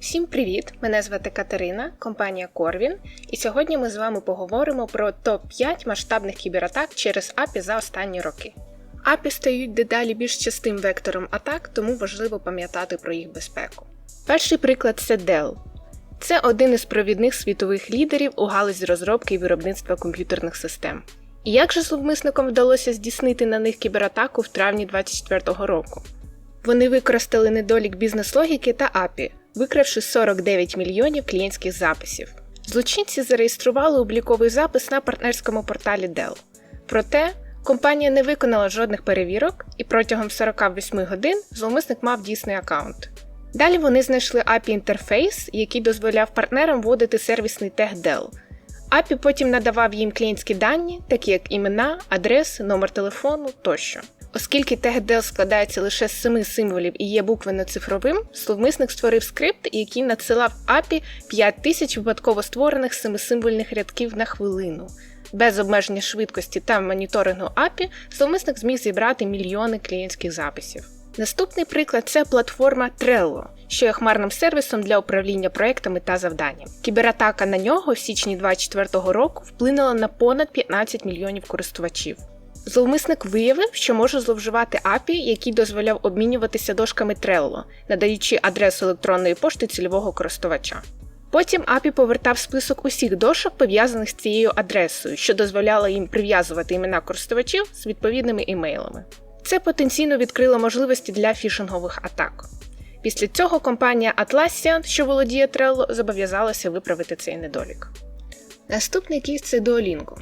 Всім привіт! Мене звати Катерина, компанія Corvin, і сьогодні ми з вами поговоримо про топ-5 масштабних кібератак через API за останні роки. API стають дедалі більш частим вектором атак, тому важливо пам'ятати про їх безпеку. Перший приклад це Dell. Це один із провідних світових лідерів у галузі розробки і виробництва комп'ютерних систем. І як же зловмисникам вдалося здійснити на них кібератаку в травні 2024 року? Вони використали недолік бізнес-логіки та API, викравши 49 мільйонів клієнтських записів. Злочинці зареєстрували обліковий запис на партнерському порталі Dell. Проте компанія не виконала жодних перевірок, і протягом 48 годин зловмисник мав дійсний аккаунт. Далі вони знайшли API інтерфейс, який дозволяв партнерам вводити сервісний тег Dell. API потім надавав їм клієнтські дані, такі як імена, адреси, номер телефону тощо. Оскільки тег складається лише з семи символів і є буквенно-цифровим, зловмисник створив скрипт, який надсилав API 5000 випадково створених семисимвольних рядків на хвилину. Без обмеження швидкості та моніторингу API зловмисник зміг зібрати мільйони клієнтських записів. Наступний приклад це платформа Trello, що є хмарним сервісом для управління проектами та завданнями. Кібератака на нього в січні 2024 року вплинула на понад 15 мільйонів користувачів. Зловмисник виявив, що може зловживати API, який дозволяв обмінюватися дошками Trello, надаючи адресу електронної пошти цільового користувача. Потім API повертав список усіх дошок, пов'язаних з цією адресою, що дозволяло їм прив'язувати імена користувачів з відповідними імейлами. Це потенційно відкрило можливості для фішингових атак. Після цього компанія Atlassian, що володіє Trello, зобов'язалася виправити цей недолік. Наступний кейс це Duolingo.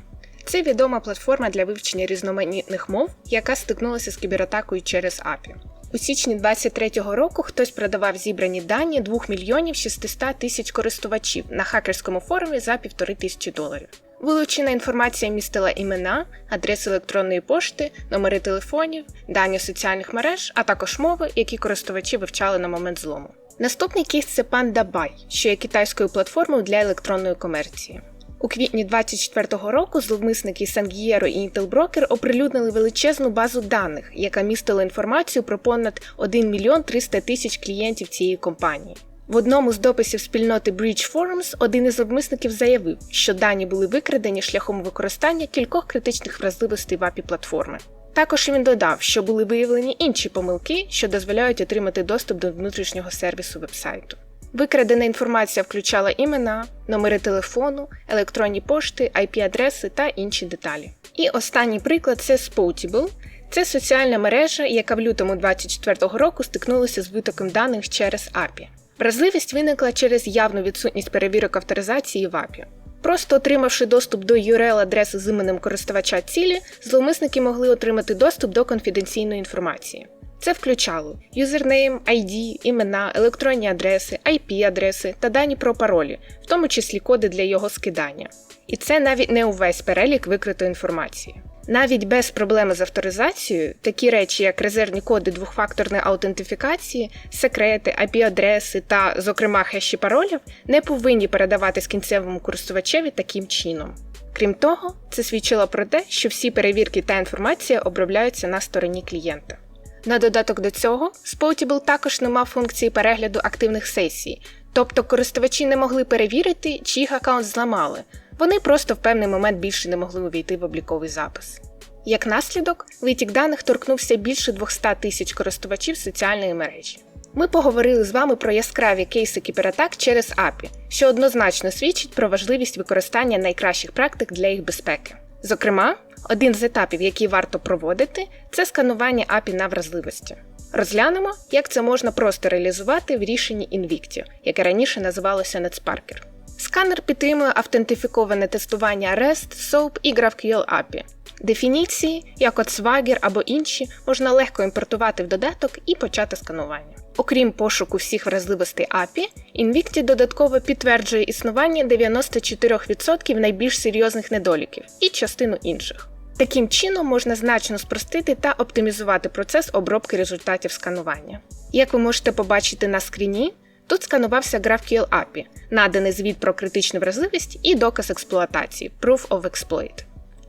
Це відома платформа для вивчення різноманітних мов, яка стикнулася з кібератакою через API. У січні 2023 року хтось продавав зібрані дані 2 мільйонів 600 тисяч користувачів на хакерському форумі за півтори тисячі доларів. Вилучена інформація містила імена, адреси електронної пошти, номери телефонів, дані соціальних мереж, а також мови, які користувачі вивчали на момент злому. Наступний кейс це PandaBuy, що є китайською платформою для електронної комерції. У квітні 2024 року зловмисники Sangiero і Broker оприлюднили величезну базу даних, яка містила інформацію про понад 1 мільйон 300 тисяч клієнтів цієї компанії. В одному з дописів спільноти Bridge Forums один із зловмисників заявив, що дані були викрадені шляхом використання кількох критичних вразливостей в API платформи. Також він додав, що були виявлені інші помилки, що дозволяють отримати доступ до внутрішнього сервісу вебсайту. Викрадена інформація включала імена, номери телефону, електронні пошти, IP-адреси та інші деталі. І останній приклад це Spoutable. Це соціальна мережа, яка в лютому 2024 року стикнулася з витоком даних через API. Вразливість виникла через явну відсутність перевірок авторизації в API. Просто отримавши доступ до URL-адреси з іменем користувача цілі, зловмисники могли отримати доступ до конфіденційної інформації. Це включало юзернейм, ID, імена, електронні адреси, IP-адреси та дані про паролі, в тому числі коди для його скидання. І це навіть не увесь перелік викритої інформації. Навіть без проблеми з авторизацією, такі речі, як резервні коди двохфакторної аутентифікації, секрети, IP-адреси та, зокрема, хеші паролів, не повинні передаватись кінцевому користувачеві таким чином. Крім того, це свідчило про те, що всі перевірки та інформація обробляються на стороні клієнта. На додаток до цього, Spoutable також не мав функції перегляду активних сесій, тобто користувачі не могли перевірити, чи їх аккаунт зламали, вони просто в певний момент більше не могли увійти в обліковий запис. Як наслідок, витік даних торкнувся більше 200 тисяч користувачів соціальної мережі. Ми поговорили з вами про яскраві кейси кібератак через API, що однозначно свідчить про важливість використання найкращих практик для їх безпеки. Зокрема, один з етапів, який варто проводити, це сканування API на вразливості. Розглянемо, як це можна просто реалізувати в рішенні Invicti, яке раніше називалося NetSparker. Сканер підтримує автентифіковане тестування REST, SOAP і GraphQL API. Дефініції, як от Swagger або інші, можна легко імпортувати в додаток і почати сканування. Окрім пошуку всіх вразливостей API, Invicti додатково підтверджує існування 94% найбільш серйозних недоліків і частину інших. Таким чином можна значно спростити та оптимізувати процес обробки результатів сканування. Як ви можете побачити на скріні, тут сканувався GraphQL API, наданий звіт про критичну вразливість і доказ експлуатації Proof of Exploit.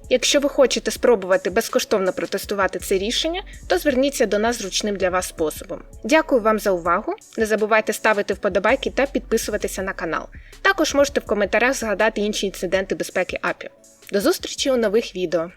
Якщо ви хочете спробувати безкоштовно протестувати це рішення, то зверніться до нас зручним для вас способом. Дякую вам за увагу. Не забувайте ставити вподобайки та підписуватися на канал. Також можете в коментарях згадати інші інциденти безпеки API. До зустрічі у нових відео!